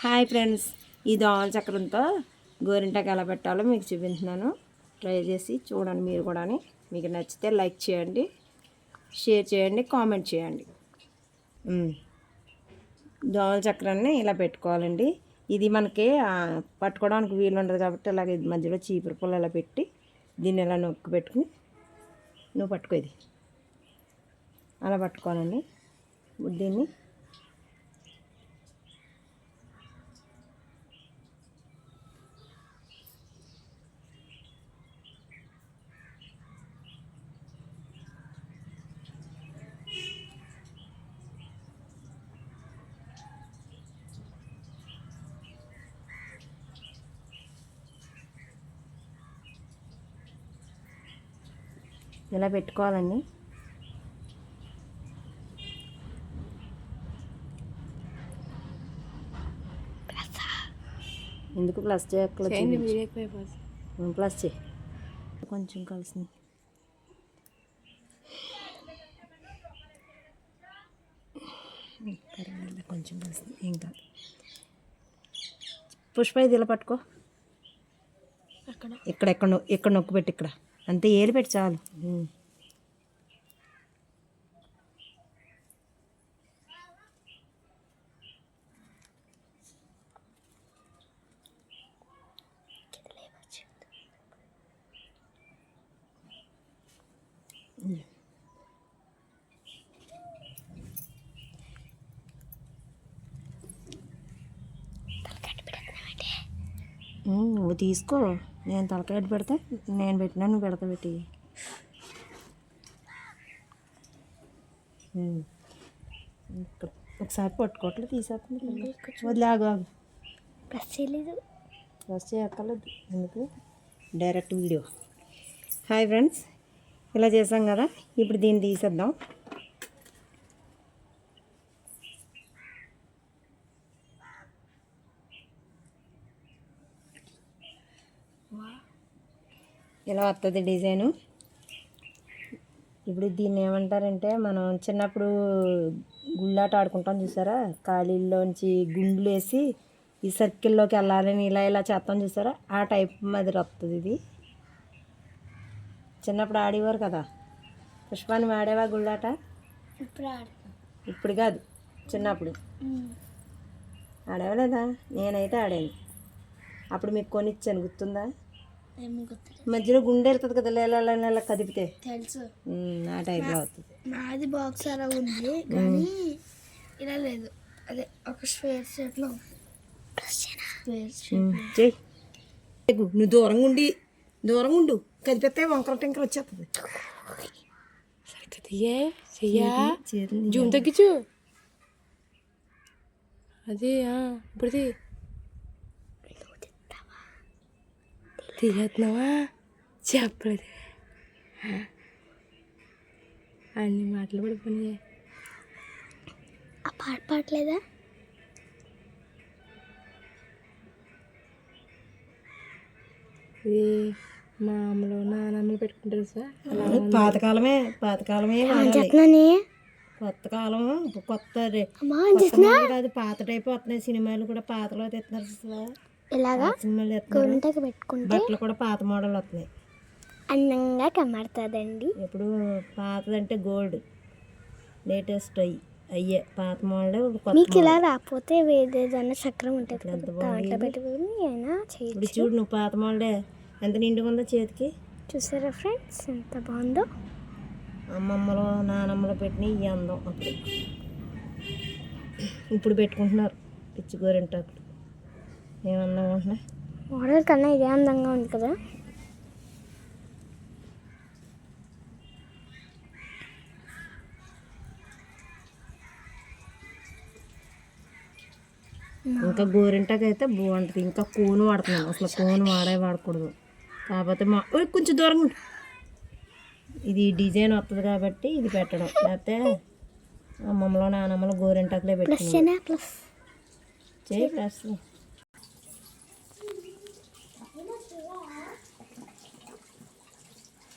Hi friends ఈ దోమల చక్రంతో గోరింటాకు ఎలా పెట్టాలో మీకు చూపించున్నాను ట్రై చేసి చూడండి మీరు కూడా మీకు నచ్చితే లైక్ చేయండి షేర్ చేయండి కామెంట్ చేయండి. దోమల చక్రాన్ని ఇలా పెట్టుకోవాలండి. ఇది మనకి పట్టుకోవడానికి వీలు ఉండదు కాబట్టి అలాగే ఇది మధ్యలో చీపురు పుల్ల ఇలా పెట్టి దీన్ని ఇలా నొక్కి పెట్టుకుని నువ్వు పట్టుకో ఇది. అలా పట్టుకోవాలండి. దీన్ని ఇలా పెట్టుకోవాలండి ఎందుకు ప్లస్ చేయక్కలేదు ప్లస్ చేయి. కొంచెం కలిసింది కొంచెం కలిసింది ఏం కాదు. పుష్ప ఇది ఇలా పట్టుకో. ఇక్కడ ఎక్కడ ఇక్కడ నొక్కు పెట్టి ఇక్కడ. అంతే ఏలు పెట్టి చాలు. నువ్వు తీసుకో. నేను తలకాయ పెడితే? నేను పెట్టినా నువ్వు పెడతా పెట్టి. ఒకసారి పట్టుకోవట్లేదు తీసేస్తుంది వదిలే ఆగు ఆగు. ప్రెస్ చేయలేదు. ప్రెస్ చేయక్కర్లేదు. ఎందుకు? డైరెక్ట్ వీడియో హాయ్ ఫ్రెండ్స్ ఇలా చేసాం కదా? ఇప్పుడు దీన్ని తీసేద్దాం. ఇలా వస్తుంది డిజైను? ఇప్పుడు దీన్ని ఏమంటారంటే మనం చిన్నప్పుడు గుళ్ళాట ఆడుకుంటాం చూసారా? ఖాళీల్లోంచి గుండ్లు వేసి ఈ సర్కిల్లోకి వెళ్ళాలని ఇలా ఇలా చేస్తాం చూసారా? ఆ టైప్ మాదిరి వస్తుంది ఇది. చిన్నప్పుడు ఆడేవారు కదా. పుష్పాన్ని ఆడేవా గుళ్ళాట? ఇప్పుడు కాదు చిన్నప్పుడు. ఆడేవలేదా? నేనైతే ఆడాను. అప్పుడు మీకు కొనిచ్చాను గుర్తుందా? మధ్యలో గుండె వెళ్తుంది కదా లేలా లేలా కదిపితే. తెలుసు. ఆ టైప్లో అవుతుంది. నాది బాక్స్ అలా ఉంది కానీ ఇలా లేదు. అదే ఒక స్క్వేర్ షేప్లో స్క్వేర్ ఉమ్, చెయ్యి. నువ్వు దూరంగా ఉండి దూరంగా ఉండు. కదిపితే వంకర టెంకర వచ్చేస్తుంది సరికతయ్యే చెయ్యా జూమ్ తగ్గించు. అదే ఆ, ఇప్పుడు తీ. తీసేస్తున్నావా చెప్పలేదు. అన్ని మాటలు పడిపోయినాయి ఆ పాట పాడలేదా? ఇది మా అమ్మలు నానమ్మలు పెట్టుకుంటారు సార్ అలా పాతకాలమే పాతకాలమే చెప్తున్నాని కొత్త కాలం కొత్త కాదు పాత టైప్ వస్తున్నాయి సినిమాలు కూడా పాతలో తెస్తున్నారు అసలు ఇలాగా గుంటకి పెట్టుకుంటే బట్టలు కూడా పాత మోడల్ వస్తున్నాయి అందంగా కనబడుతుందండి. ఎప్పుడు పాతదంటే గోల్డ్ లేటెస్ట్ అయ్యి అయ్యే పాత మోడల్ మీకు ఇలా రాకపోతే వేరేదన్నా చక్రం ఉంటుంది దాంట్లో పెట్టుకుని అయినా ఇప్పుడు చూడు నువ్వు పాత మోడలే ఎంత నిండుగా ఉందో చేతికి. చూసారా ఫ్రెండ్స్? ఎంత బాగుందో. అమ్మమ్మలో నానమ్మలో పెట్టిన ఈ అందం అప్పుడు. ఇప్పుడు పెట్టుకుంటున్నారు. పిచ్చి గోరింటాకులు ఏమన్నా ఉంటున్నాయి మోడల్ కన్నా ఇదే అందంగా ఉంది కదా. ఇంకా గోరింటాకు అయితే బాగుంటుంది. ఇంకా కోను వాడుతున్నాను అసలు కోను వాడే వాడకూడదు. కాకపోతే మా కొంచెం ఉండు. ఇది డిజైన్ వస్తుంది కాబట్టి ఇది పెట్టడం. లేకపోతే అమ్మమ్మలో నానమ్మలో గోరింటాకులే ప్లస్ పెట్టుకున్నాం ప్లస్.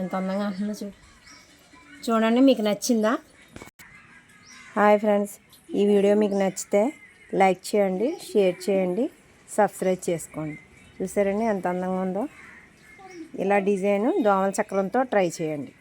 ఎంత అందంగా అంటుందో చూడు. చూడండి మీకు నచ్చిందా? హాయ్ ఫ్రెండ్స్ ఈ వీడియో మీకు నచ్చితే లైక్ చేయండి షేర్ చేయండి సబ్స్క్రైబ్ చేసుకోండి. చూసారండి ఎంత అందంగా ఉందో? ఇలా డిజైన్ దోమల చక్రంతో ట్రై చేయండి.